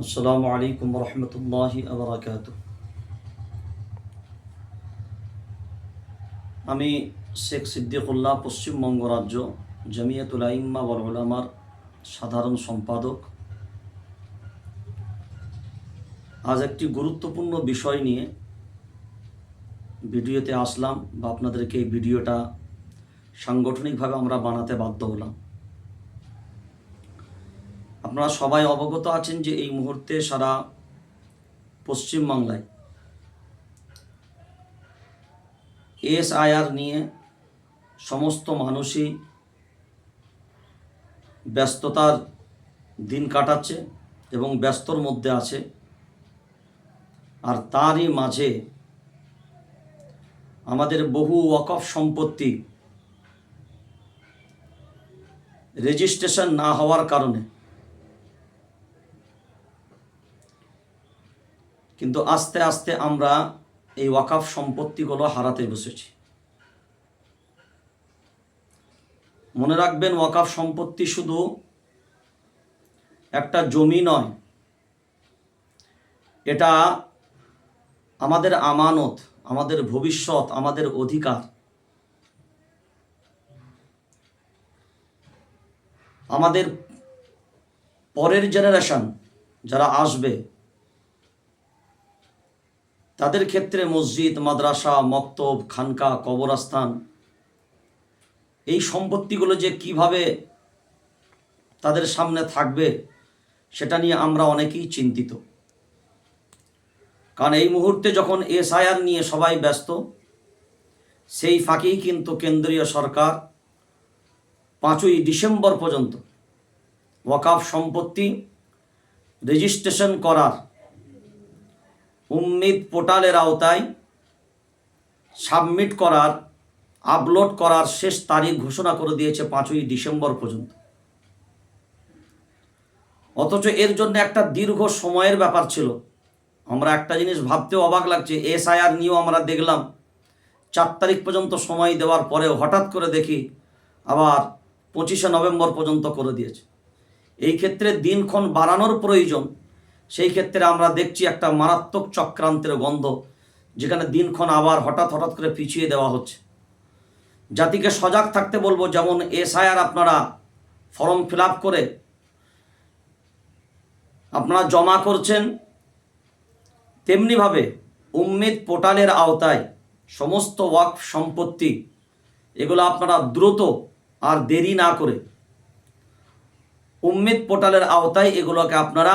আসসালামু আলাইকুম রহমতুল্লাহি আবরাকাত আমি শেখ সিদ্দিকুল্লাহ পশ্চিমবঙ্গ রাজ্য জামিয়াতুল আইম্মা ওয়াল সাধারণ সম্পাদক। আজ একটি গুরুত্বপূর্ণ বিষয় নিয়ে ভিডিওতে আসলাম বা আপনাদেরকে এই ভিডিওটা সাংগঠনিকভাবে আমরা বানাতে বাধ্য হলাম। আপনারা সবাই অবগত আছেন যে এই মুহূর্তে সারা পশ্চিমবাংলায় এসআইআর নিয়ে সমস্ত মানুষই ব্যস্ততার দিন কাটাচ্ছে এবং ব্যস্তর মধ্যে আছে। আর তারই মাঝে আমাদের বহু ওয়াকফ সম্পত্তি রেজিস্ট্রেশন না হওয়ার কারণে কিন্তু আস্তে আস্তে আমরা এই ওয়াকাফ সম্পত্তিগুলো হারাতে বসেছি। মনে রাখবেন ওয়াকাফ সম্পত্তি শুধু একটা জমি নয়, এটা আমাদের আমানত, আমাদের ভবিষ্যৎ, আমাদের অধিকার। আমাদের পরের জেনারেশন যারা আসবে তাদের ক্ষেত্রে মসজিদ, মাদ্রাসা, মক্তব, খানকা, কবরস্থান, এই সম্পত্তিগুলো যে কীভাবে তাদের সামনে থাকবে, সেটা নিয়ে আমরা অনেকেই চিন্তিত। কারণ এই মুহূর্তে যখন এসআইআর নিয়ে সবাই ব্যস্ত, সেই ফাঁকেই কিন্তু কেন্দ্রীয় সরকার পাঁচই ডিসেম্বর পর্যন্ত ওয়াকাফ সম্পত্তি রেজিস্ট্রেশন করার উম্মিদ পোর্টালের আওতায় সাবমিট করার, আপলোড করার শেষ তারিখ ঘোষণা করে দিয়েছে পাঁচই ডিসেম্বর পর্যন্ত। অথচ এর জন্য একটা দীর্ঘ সময়ের ব্যাপার ছিল। আমরা একটা জিনিস ভাবতেও অবাক লাগছে, এসআইআর নিয়েও আমরা দেখলাম, চার তারিখ পর্যন্ত সময় দেওয়ার পরে হঠাৎ করে দেখি আবার পঁচিশে নভেম্বর পর্যন্ত করে দিয়েছে। এই ক্ষেত্রে দিনক্ষণ বাড়ানোর প্রয়োজন সেই ক্ষেত্রে আমরা দেখছি একটা মারাত্মক চক্রান্তের গন্ধ, যেখানে দিনক্ষণ আবার হঠাৎ হঠাৎ করে পিছিয়ে দেওয়া হচ্ছে। জাতিকে সজাগ থাকতে বলব, যেমন এসআইআর আপনারা ফর্ম ফিল করে আপনারা জমা করছেন, তেমনিভাবে উম্মেদ পোর্টালের আওতায় সমস্ত ওয়াক সম্পত্তি, এগুলো আপনারা দ্রুত আর দেরি না করে উম্মেদ পোর্টালের আওতায় এগুলোকে আপনারা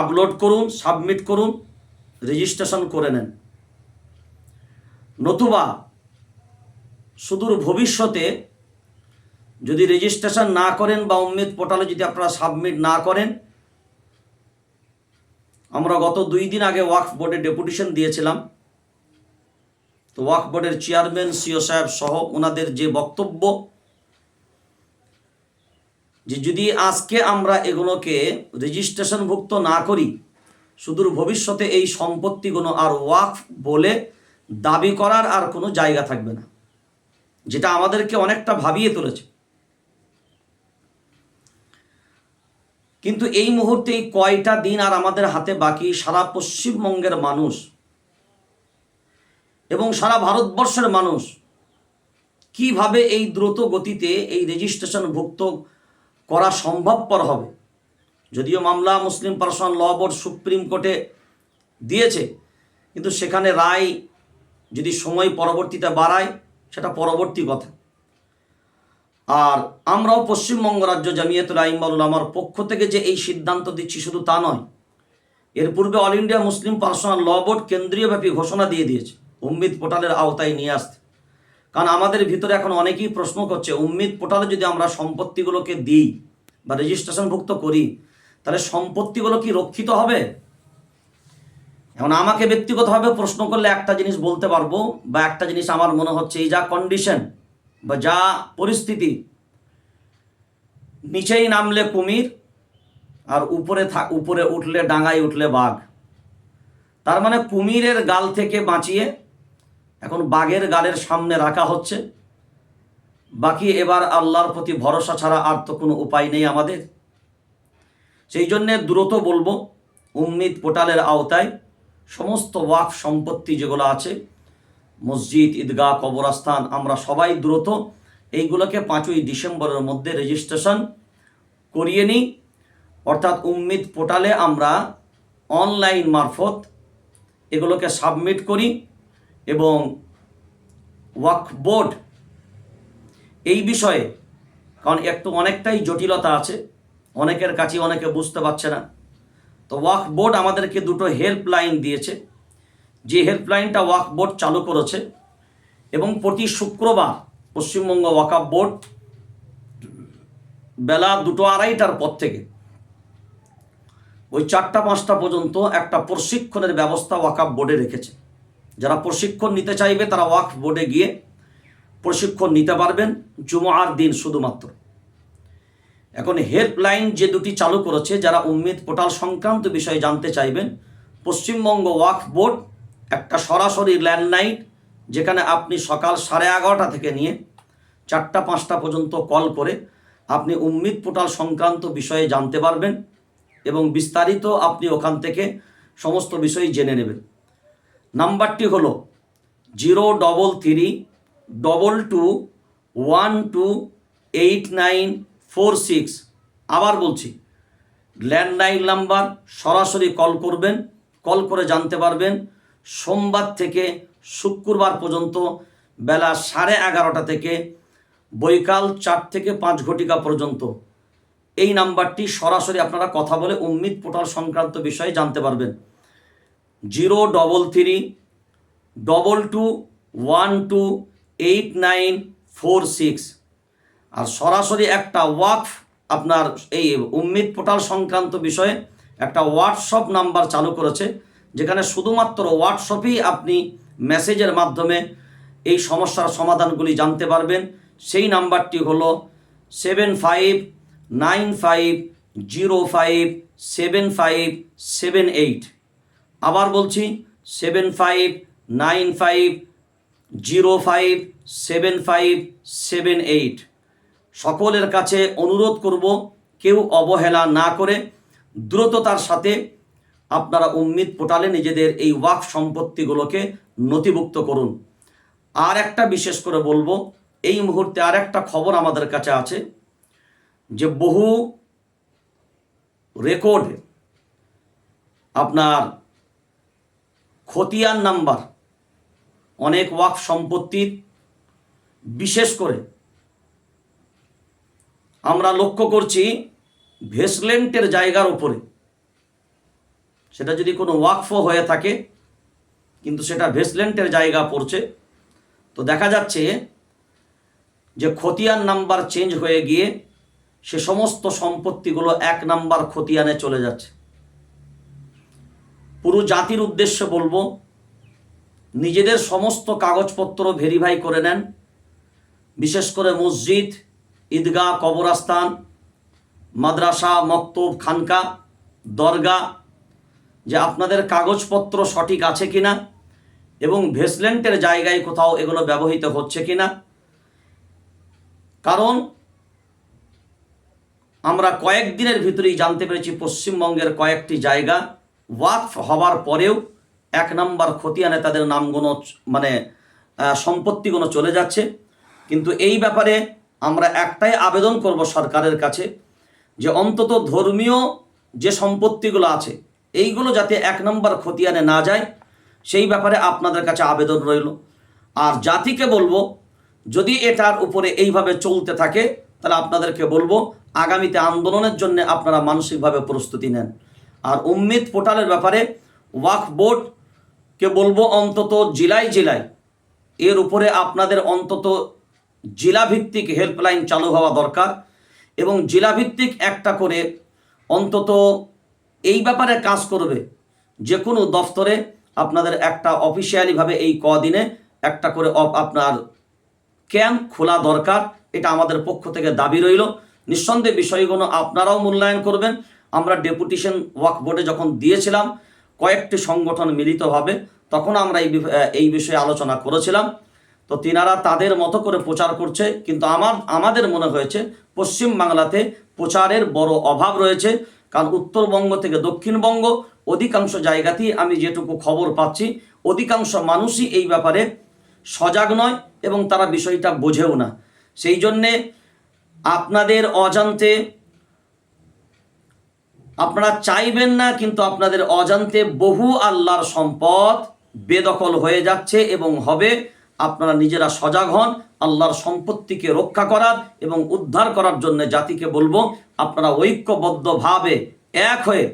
আপলোড করুন, সাবমিট করুন রেজিস্ট্রেশন করে নেন। নতুবা সুদূর ভবিষ্যতে যদি রেজিস্ট্রেশন না করেন বা উম্মেদ পোর্টালে যদি আপনারা সাবমিট না করেন, আমরা গত দুই দিন আগে ওয়াকফ বোর্ডে ডেপুটেশন দিয়েছিলাম। তো ওয়াকফ বোর্ডের চেয়ারম্যান সিও সাহেব সহ ওনাদের যে বক্তব্য যে যদি আজকে আমরা এগুলোকে রেজিস্ট্রেশনভুক্ত না করি, সুদূর ভবিষ্যতে এই সম্পত্তিগুলো আর ওয়াকফ বলে দাবি করার আর কোনো জায়গা থাকবে না, যেটা আমাদেরকে অনেকটা ভাবিয়ে তুলেছে। কিন্তু এই মুহূর্তে এই কয়টা দিন আর আমাদের হাতে বাকি? সারা পশ্চিমবঙ্গের মানুষ এবং সারা ভারতবর্ষের মানুষ কীভাবে এই দ্রুত গতিতে এই রেজিস্ট্রেশনভুক্ত করা সম্ভবপর হবে। যদিও মামলা Muslim personal law board supreme কোর্টে দিয়েছে, কিন্তু সেখানে রায় যদি সময় পরবর্তীতে বাড়ায়, সেটা পরবর্তী কথা। আর আমরাও পশ্চিমবঙ্গ রাজ্য জামিয়াতুল আইমাল আমার পক্ষ থেকে যে এই সিদ্ধান্ত দিচ্ছি শুধু তা নয়, এর পূর্বে all India Muslim personal law board কেন্দ্রীয়ব্যাপী ঘোষণা দিয়ে দিয়েছে, উম্মিদ পোর্টালের আওতায় নিয়ে আসতে। কারণ আমাদের ভিতরে এখন অনেকেই প্রশ্ন করছে, উম্মিদ পোর্টালে যদি আমরা সম্পত্তিগুলোকে দিই বা রেজিস্ট্রেশনভুক্ত করি, তাহলে সম্পত্তিগুলো কি রক্ষিত হবে? এখন আমাকে ব্যক্তিগতভাবে প্রশ্ন করলে একটা জিনিস বলতে পারব বা একটা জিনিস আমার মনে হচ্ছে, এই যা কন্ডিশন বা যা পরিস্থিতি, নিচেই নামলে কুমির আর উপরে থাক উপরে উঠলে ডাঙায় উঠলে বাঘ। তার মানে কুমিরের গাল থেকে বাঁচিয়ে এখন বাঘের গালের সামনে রাখা হচ্ছে। বাকি এবার আল্লাহর প্রতি ভরসা ছাড়া আর তো কোনো উপায় নেই আমাদের। সেই জন্যে দ্রুত বলব, উম্মিদ পোর্টালের আওতায় সমস্ত ওয়াক সম্পত্তি যেগুলো আছে, মসজিদ, ঈদগাহ, কবরস্থান, আমরা সবাই দ্রুত এইগুলোকে পাঁচই ডিসেম্বরের মধ্যে রেজিস্ট্রেশন করিয়ে নিই। অর্থাৎ উম্মিদ পোর্টালে আমরা অনলাইন মারফত এগুলোকে সাবমিট করি। এবং ওয়াক বোর্ড এই বিষয়ে, কারণ একটু অনেকটাই জটিলতা আছে, অনেকের কাছে অনেকে বুঝতে পারছে না। তো ওয়াক বোর্ড আমাদেরকে দুটো হেল্পলাইন দিয়েছে। যে হেল্পলাইনটা ওয়াক বোর্ড চালু করেছে এবং প্রতি শুক্রবার পশ্চিমবঙ্গ ওয়াকাপ বোর্ড বেলা দুটো আড়াইটার পর থেকে ওই চারটা পাঁচটা পর্যন্ত একটা প্রশিক্ষণের ব্যবস্থা ওয়াকাপ বোর্ডে রেখেছে। যারা প্রশিক্ষণ নিতে চাইবে, তারা ওয়াক বোর্ডে গিয়ে প্রশিক্ষণ নিতে পারবেন। জুমার দিন শুধুমাত্র। এখন হেল্পলাইন যে দুটি চালু করেছে, যারা উম্মিদ পোর্টাল সংক্রান্ত বিষয়ে জানতে চাইবেন, পশ্চিমবঙ্গ ওয়াক বোর্ড একটা সরাসরি ল্যান্ডলাইন, যেখানে আপনি সকাল সাড়ে এগারোটা থেকে নিয়ে চারটা, পাঁচটা পর্যন্ত কল করে আপনি উম্মিদ পোর্টাল সংক্রান্ত বিষয়ে জানতে পারবেন এবং বিস্তারিত আপনি ওখান থেকে সমস্ত বিষয় জেনে নেবেন। নাম্বারটি হলো zero double three double two one two eight nine four six. আবার বলছি, ল্যান্ডলাইন নাম্বার সরাসরি কল করবেন, কল করে জানতে পারবেন সোমবার থেকে শুক্রবার পর্যন্ত বেলা সাড়ে এগারোটা থেকে বৈকাল চার থেকে পাঁচ ঘটিকা পর্যন্ত। এই নাম্বারটি সরাসরি আপনারা কথা বলে উম্মিদ পোর্টাল সংক্রান্ত বিষয়ে জানতে পারবেন। Zero double three double two one two eight nine four six আর সরাসরি একটা ওয়াকফ আপনার এই উম্মিদ পোর্টাল সংক্রান্ত বিষয়ে একটা হোয়াটসঅ্যাপ নাম্বার চালু করেছে, যেখানে শুধুমাত্র হোয়াটসঅ্যাপেই আপনি মেসেজের মাধ্যমে এই সমস্যার সমাধানগুলি জানতে পারবেন। সেই নাম্বারটি হলো seven five nine five zero five seven five seven eight আবার বলছি seven five nine five zero five seven five seven eight সকলের কাছে অনুরোধ করব, কেউ অবহেলা না করে দ্রুততার সাথে আপনারা উম্মিদ পোর্টালে নিজেদের এই ওয়াক সম্পত্তিগুলোকে নথিভুক্ত করুন। আর একটা বিশেষ করে বলব, এই মুহূর্তে আর একটা খবর আমাদের কাছে আছে যে বহু রেকর্ড আপনার খতিয়ান নাম্বার, অনেক ওয়াক সম্পত্তির, বিশেষ করে আমরা লক্ষ্য করছি ভেসলেন্টের জায়গার ওপরে সেটা যদি কোনো ওয়াকফ হয়ে থাকে, কিন্তু সেটা ভেসলেন্টের জায়গা পড়ছে। তো দেখা যাচ্ছে যে খতিয়ান নাম্বার চেঞ্জ হয়ে গিয়ে সে সমস্ত সম্পত্তিগুলো এক নাম্বার খতিয়ানে চলে যাচ্ছে। পুরো জাতির উদ্দেশ্যে বলব, নিজেদের সমস্ত কাগজপত্র ভেরিফাই করে নেন, বিশেষ করে মসজিদ, ঈদগাহ, কবরস্থান, মাদ্রাসা, মক্তব, খানকা, দরগা, যে আপনাদের কাগজপত্র সঠিক আছে কি না এবং ভেসলেন্টের জায়গায় কোথাও এগুলো ব্যবহৃত হচ্ছে কি না কারণ, আমরা কয়েকদিনের ভিতরেই জানতে পেরেছি পশ্চিমবঙ্গের কয়েকটি জায়গা ওয়াকফ হওয়ার পরেও এক নম্বর খতিয়ানে তাদের নামগুলো মানে সম্পত্তিগুলো চলে যাচ্ছে। কিন্তু এই ব্যাপারে আমরা একটাই আবেদন করব সরকারের কাছে যে অন্তত ধর্মীয় যে সম্পত্তিগুলো আছে, এইগুলো যাতে এক নম্বর খতিয়ানে না যায়, সেই ব্যাপারে আপনাদের কাছে আবেদন রইল। আর জাতিকে বলব, যদি এটার উপরে এইভাবে চলতে থাকে, তাহলে আপনাদেরকে বলব, আগামীতে আন্দোলনের জন্য আপনারা মানসিকভাবে প্রস্তুতি নেন। আর উম্মিদ পোর্টালের ব্যাপারে ওয়াক বোর্ডকে বলব অন্তত জেলায় জেলায় এর উপরে আপনাদের অন্তত জেলাভিত্তিক হেল্পলাইন চালু হওয়া দরকার এবং জেলাভিত্তিক একটা করে অন্তত এই ব্যাপারে কাজ করবে যে কোনো দফতরে আপনাদের একটা অফিসিয়ালিভাবে এই কদিনে একটা করে আপনার ক্যাম্প খোলা দরকার, এটা আমাদের পক্ষ থেকে দাবি রইল। নিঃসন্দেহে বিষয়গুলো আপনারাও মূল্যায়ন করবেন। আমরা ডেপুটেশন ওয়াক বোর্ডে যখন দিয়েছিলাম, কয়েকটি সংগঠন মিলিতভাবে, তখন আমরা এই এই বিষয়ে আলোচনা করেছিলাম। তো তিনারা তাদের মতো করে প্রচার করছে, কিন্তু আমার, আমাদের মনে হয়েছে পশ্চিম বাংলাতে প্রচারের বড় অভাব রয়েছে, কারণ উত্তরবঙ্গ থেকে দক্ষিণবঙ্গ, অধিকাংশ জায়গাতেই আমি যেটুকু খবর পাচ্ছি, অধিকাংশ মানুষই এই ব্যাপারে সজাগ নয় এবং তারা বিষয়টা বোঝেও না। সেই জন্যে আপনাদের অজান্তে আপনারা চাইবেন না, কিন্তু আপনাদের অজান্তে বহু আল্লাহর সম্পদ বেদখল হয়ে যাচ্ছে এবং হবে। আপনারা নিজেরা সজাগ হন, আল্লাহর সম্পত্তিকে রক্ষা করার এবং উদ্ধার করার জন্য জাতিকে বলব, আপনারা ঐক্যবদ্ধভাবে এক হয়ে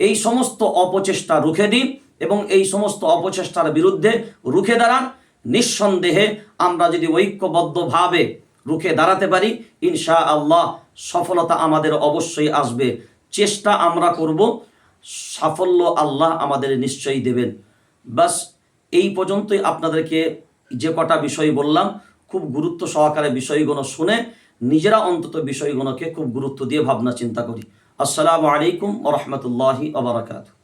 এই সমস্ত অপচেষ্টা রুখে দিন এবং এই সমস্ত অপচেষ্টার বিরুদ্ধে রুখে দাঁড়ান। নিঃসন্দেহে আমরা যদি ঐক্যবদ্ধভাবে রুখে দাঁড়াতে পারি ইনশা আল্লাহ সফলতা আমাদের অবশ্যই আসবে। চেষ্টা আমরা করব, সাফল্য আল্লাহ আমাদের নিশ্চয়ই দেবেন। বাস, এই পর্যন্তই আপনাদেরকে যে কটা বিষয় বললাম, খুব গুরুত্ব সহকারে বিষয়গুলো শুনে নিজেরা অন্তত বিষয়গুলোকে খুব গুরুত্ব দিয়ে ভাবনা চিন্তা করি। আসসালামু আলাইকুম ওরহমতুল্লাহি আবরাকাতু